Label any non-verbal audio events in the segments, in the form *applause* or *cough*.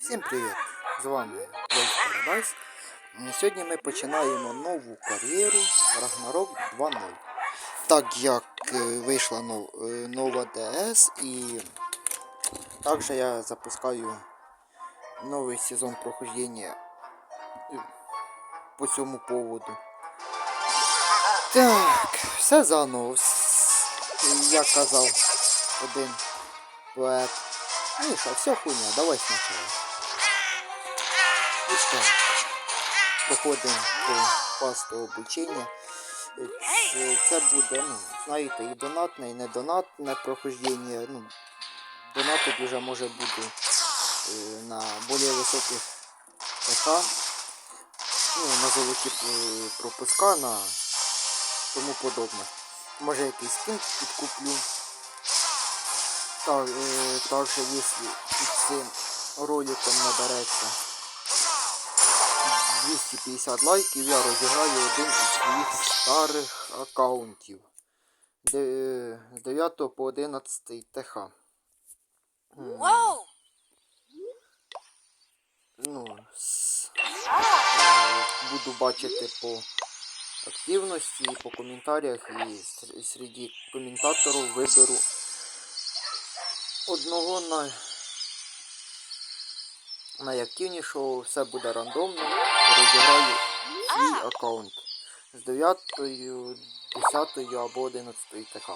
Всім привіт! З вами Paradise. М, Сьогодні ми починаємо нову кар'єру Ragnarok 2.0. Так як е, вийшла нов- е, нова ДС і також я запускаю новий сезон прохождення е, по цьому поводу. Так, все заново. Як казав один поет. Миша, все хуйня, давай сначала. Так. Проходимо по пасту обучення. Це, це буде, ну, знаєте, і донатне, і не донатне прохождення. Ну, донатить вже може бути е, на більш високих ТХ. Ну, на золоті е, пропуска, на тому подобне. Може якийсь скін підкуплю. Так, е, також якщо під цим роликом набереться 250 лайків, я розіграю один із своїх старих аккаунтів. З 9 по 11 ТХ. Whoa! Ну, с- е, буду бачити по активності, по коментарях, і сер- серед коментаторів виберу одного на найактивнішого, все буде рандомно. Розіграю свій аккаунт з 9, 10 або 11 ТХ.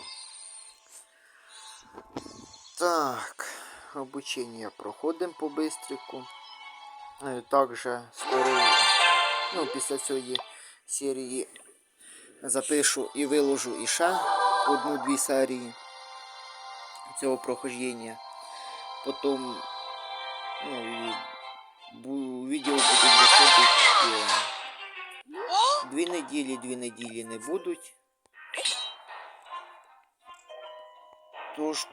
Так, обучення проходимо по бистрику. Е, Також скоро, ну, після цієї серії запишу і виложу іще одну-дві серії цього прохождення. Потім ну, і відео будуть неділі, дві неділі не будуть. Тож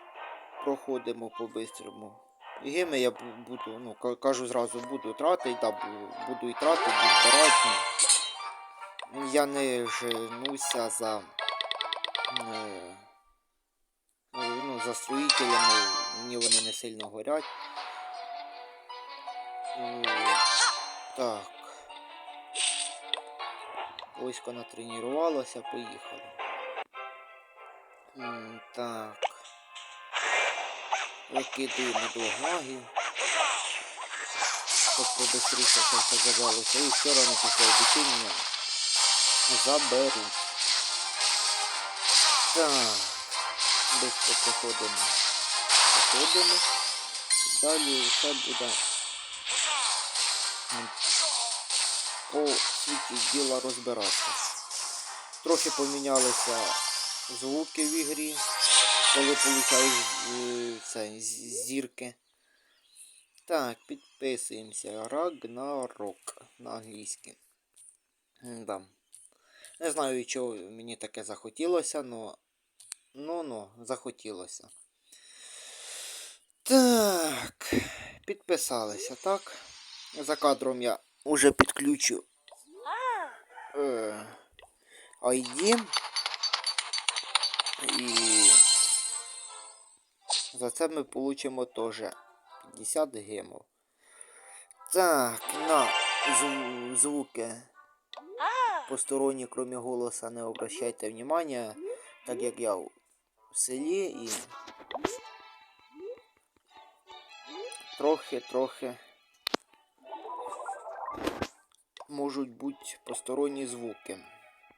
проходимо по-бистрому. Геми я буду, ну, кажу зразу, буду тратити, да, буду і тратити, і збирати. ну. Я не женуся за, е, ну, за строїтелями, мені вони не сильно горять. Е, Так. Войсько натренувалося, поїхали. М, Так. Викидуємо до магів. Щоб побистріше все забралося. І ще рано після обучення заберу. Так. Быстро проходимо. Проходимо. Далі все буде по суті діла розбиратися. Трохи помінялися звуки в ігрі, коли получаєш е, це, зірки. Так, підписуємося. Рагнарок на англійській. Да. Не знаю, чого мені таке захотілося, но. Ну ну, захотілося. Так. Підписалися, так? За кадром я уже підключу е, ID. І за це ми получимо теж 50 гемов. Так, на зв- звуки посторонні, кроме голоса, не обращайте внимания, так як я в селі і трохи-трохи можуть бути посторонні звуки.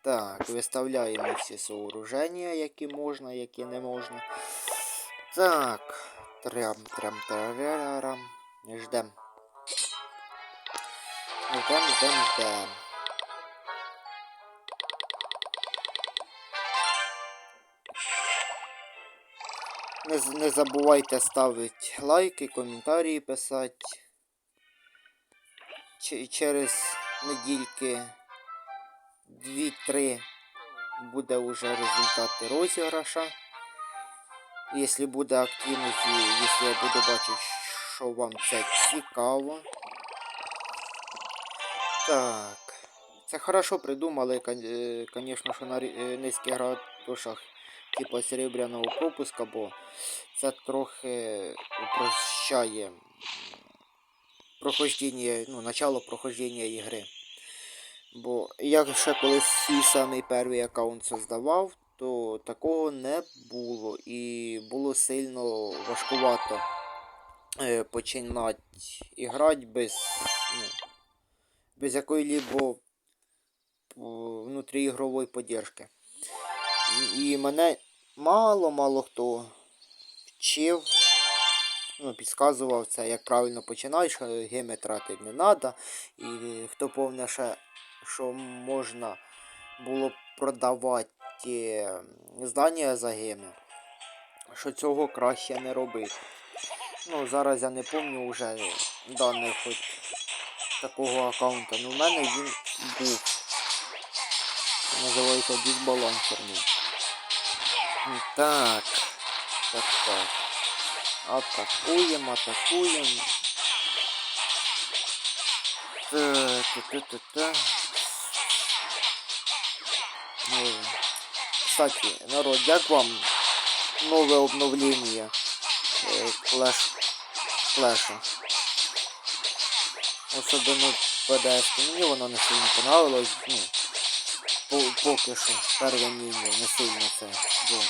Так, виставляємо всі сооруження, які можна, які не можна. Так, трям, трям, тарарарам. Ждем. Ждем, ждем, ждем. Не, не забувайте ставити лайки, коментарі писати. Через недільки 2-3 буде вже результати розіграша. Якщо буде активність, якщо я буду бачити, що вам це цікаво. Так. Це хорошо придумали, звісно, що на е, низьких градусах типу серебряного пропуска, бо це трохи упрощає прохождення, ну, начало прохождення ігри. Бо я ще колись свій самий перший аккаунт создавав, то такого не було. І було сильно важкувато е, починати грати без, ну, без якої-либо по- внутріігрової поддержки. І мене мало-мало хто вчив, ну, підказував це, як правильно починаєш, що геми тратити не треба. І хто повне що можна було продавати е, здання за геми, що цього краще не робити. Ну, зараз я не пам'ятаю вже даний хоч такого аккаунта. Ну, в мене він був. Називається дисбалансерний. Так. Так, так. Атакуємо, атакуємо. Так, та-та-та-та. Ну, Кстати, народ, як вам нове обновлення е, Clash Clash? Особливо ПДС. Мені воно не сильно понравилось. Ну, по- поки що перше міні не сильно це. Бо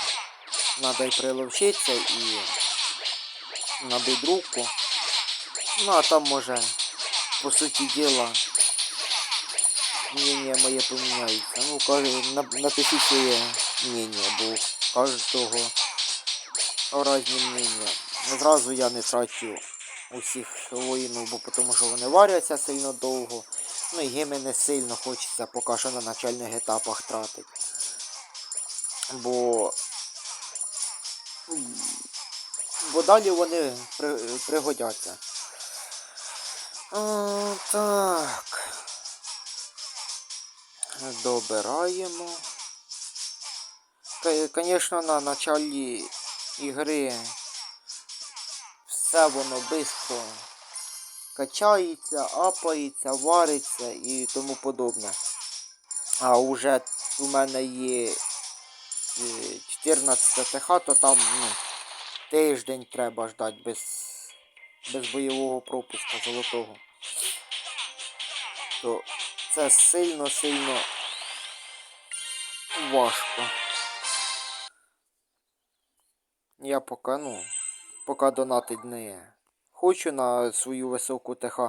надо й приловчитися і набити руку. Ну а там може, по суті діла, мнение моє поміняється. Ну, каже, на- напишіть своє мнение, бо кожного різні мнення. Зразу я не трачу усіх воїнів, бо тому що вони варяться сильно довго. Ну і геми не сильно хочеться поки що на начальних етапах тратити. Бо. Бо далі вони при, пригодяться. А, так. Добираємо. Звісно, на началі ігри все воно швидко качається, апається, вариться і тому подобне. А вже у мене є е, 14 ТХ, то там ну, тиждень треба ждати без, без бойового пропуска золотого. То це сильно-сильно важко. Я поки, ну, поки донатить не хочу на свою високу ТХ.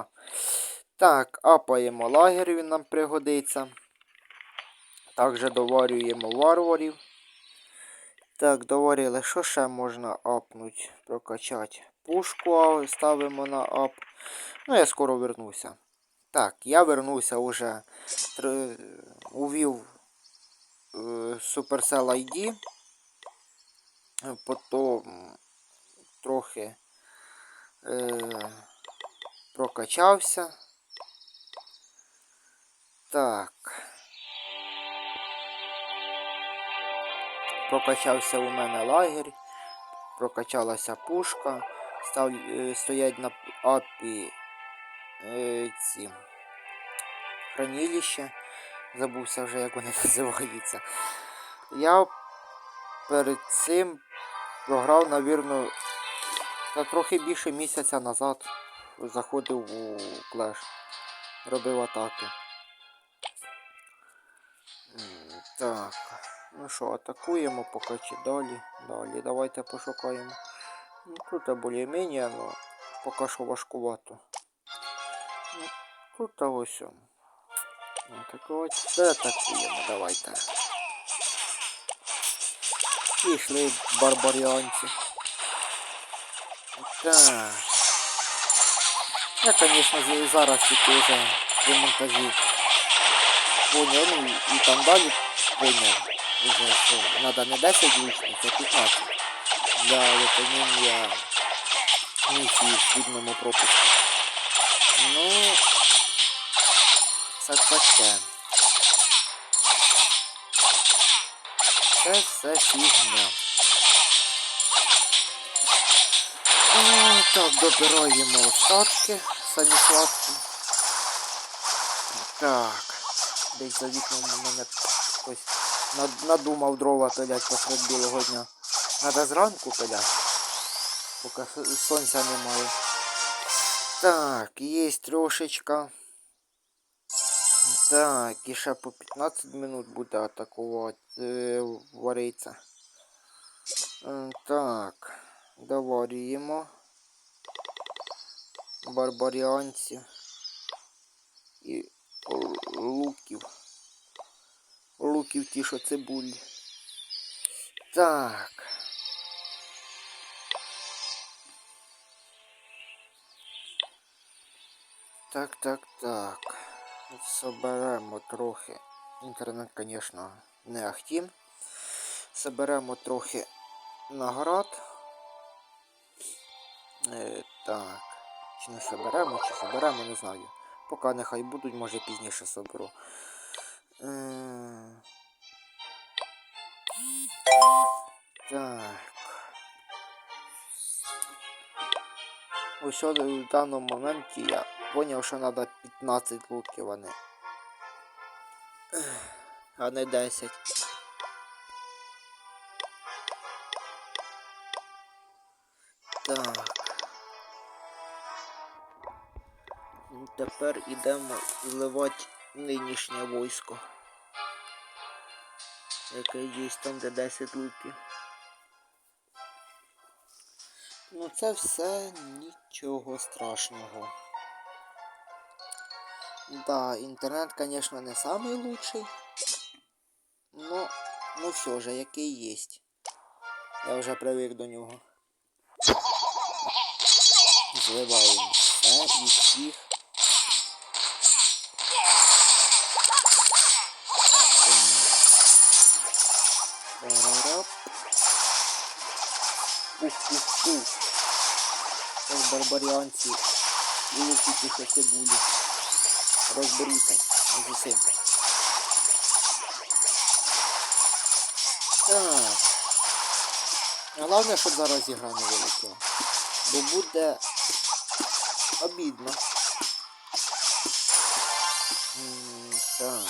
Так, апаємо лагер, він нам пригодиться. Також доварюємо варварів. Так, доварили, що ще можна апнути, прокачати? Пушку ставимо на ап. Ну, я скоро вернуся. Так, я вернуся уже. Тр... Увів е, Supercell ID. Потім трохи е, прокачався. Так. Прокачався у мене лагерь, прокачалася пушка, став, е, стоять на апі е, ці хранилища. Забувся вже, як вони *laughs* називаються. Я перед цим програв, навірно, та трохи більше місяця назад заходив у клеш, робив атаки. Так, ну що, атакуємо, поки чи далі. Далі, давайте пошукаємо. Ну, тут більш-менш, але поки що важкувато. Ну, тут ось. о. Атакувати. Де атакуємо, давайте. Пішли барбаріанці. Так. Я, конечно, з- зараз тільки вже при монтажі поняв, ну і там далі поняв, Що треба не 10 лучників, а 15 для виконання місії в відному пропуску. Ну, це таке. Це все фігня. Так, добираємо остатки, самі сладкі. Так. Десь за вікном у мене хтось надумав дрова пилять посеред білого дня. Надо зранку пилять, поки сонця немає. Так, є трошечка. Так, і ще по 15 минут буде атакувати е. Е, Так, доварюємо. Барбаріанців і луків. Луків ті, що цибулі. Так. Так, так, так. Соберемо трохи. Інтернет, звісно, не ахтім. Соберемо трохи наград. Е, так. Чи не соберемо, чи соберемо, не знаю. Поки нехай будуть, може пізніше соберу. Е, так. Ось в даному моменті я поняв, що треба 15 луків, а не. А не 10. Так. Тепер ідемо зливати нинішнє військо. Яке є там, де 10 луків. Ну це все нічого страшного. Да, інтернет, звісно, не самий лучший. Но, ну все же, який є. Я вже привик до нього. Зливаємо все і всіх. Пух-пух-пух. Зараз барбаріанці і лупити ще цибулі. Розберуться з усім. Так. Головне, щоб зараз ігра не вилетіла. Бо буде обідно. Так.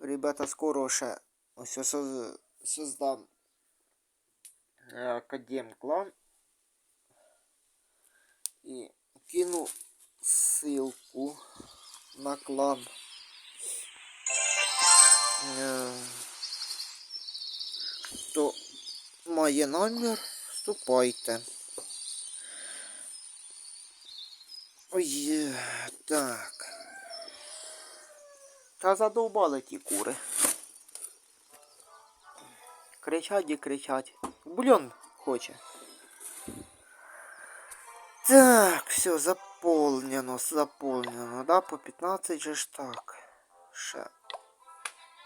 Ребята, скоро ще ось я соз- создам е, Академ клан. І кину ссылку на клан. Е, Хто має намір, вступайте. Ой, е, так. Та задовбали ті кури. Кричать і кричать. Бульон хоче. Так, все, заполнено, заполнено, да, по 15 же ж так. Ще.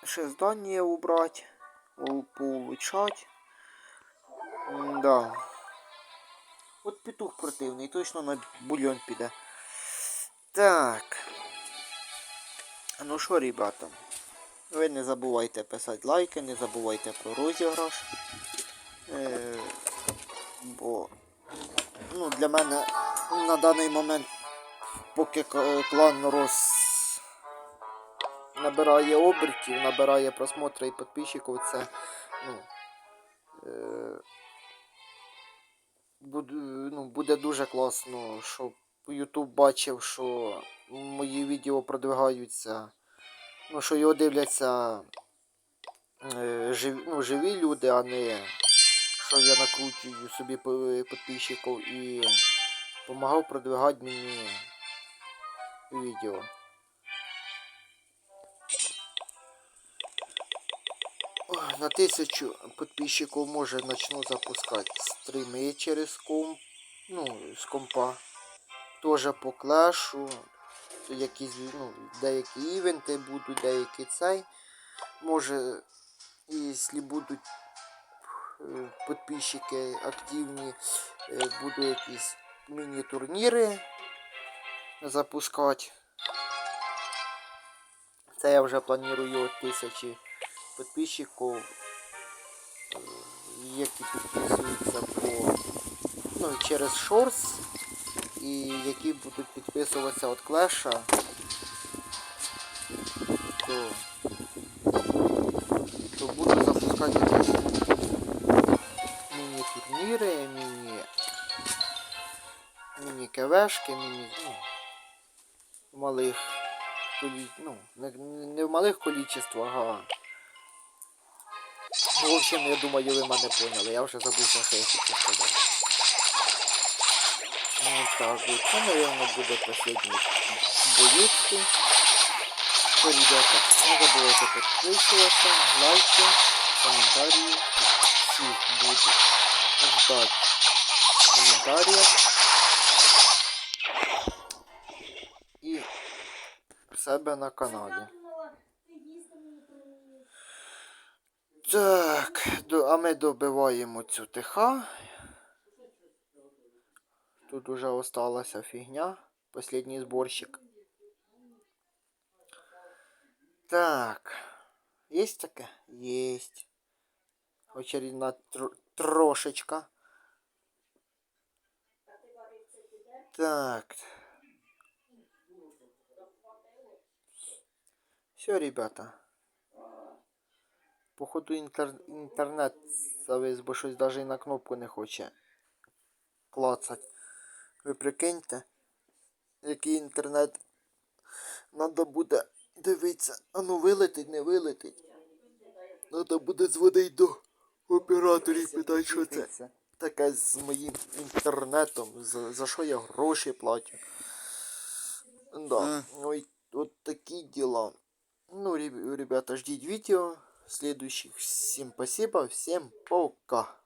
Ще здання убрать. Поулучшать. Да. От петух противний, точно на бульон піде. Так. Ну що, ребята, ви не забувайте писати лайки, не забувайте про розіграш. Е, бо ну, для мене на даний момент, поки клан роз набирає обертів, набирає просмотри і підписчиків, це ну, е, буде, ну, буде дуже класно, щоб YouTube бачив, що мої відео продвигаються, ну, що його дивляться е, живі, ну, живі люди, а не що я накручую собі підписчиків і допомагав продвигати мені відео. На тисячу підписчиків може почну запускати стріми через комп, ну, з компа. Тоже по клашу. Якісь, ну, деякі івенти будуть, деякі цей. Може, якщо будуть е, підписчики активні, е, буду якісь міні-турніри запускати. Це я вже планую тисячі підписчиків, е, які підписуються по ну, через Shorts і які будуть підписуватися від Клеша, то, то буду запускати міні-турніри, міні-міні-КВшки, міні, ну, в малих ну, не, не в малих количествах, а. Ну, в общем, я думаю, ви мене поняли. Я вже забувся, що я хотів сказати. Ну так, от це, наверное, буде последній боєчки. Що, ребята, не забувайте підписуватися, лайки, коментарі. Всіх буду ждать в коментарях. І себе на каналі. Так, а ми добиваємо цю ТХ. Тут уже осталася фігня. Последній зборщик. Так. Есть таке? Есть. Очередна тр трошечка. Так. Все, ребята. Походу інтер... інтернет завис, бо щось навіть і на кнопку не хоче клацать. Ви прикиньте, який інтернет надо буде дивитися. А ну вилетить, не вилетить. Надо буде дзвонити до операторів, питати, що це. Таке з моїм інтернетом, за, за що я гроші платю. Да, ой, от такі діла. Ну, ребята, ждите видео следующих. Всем спасибо, всем пока.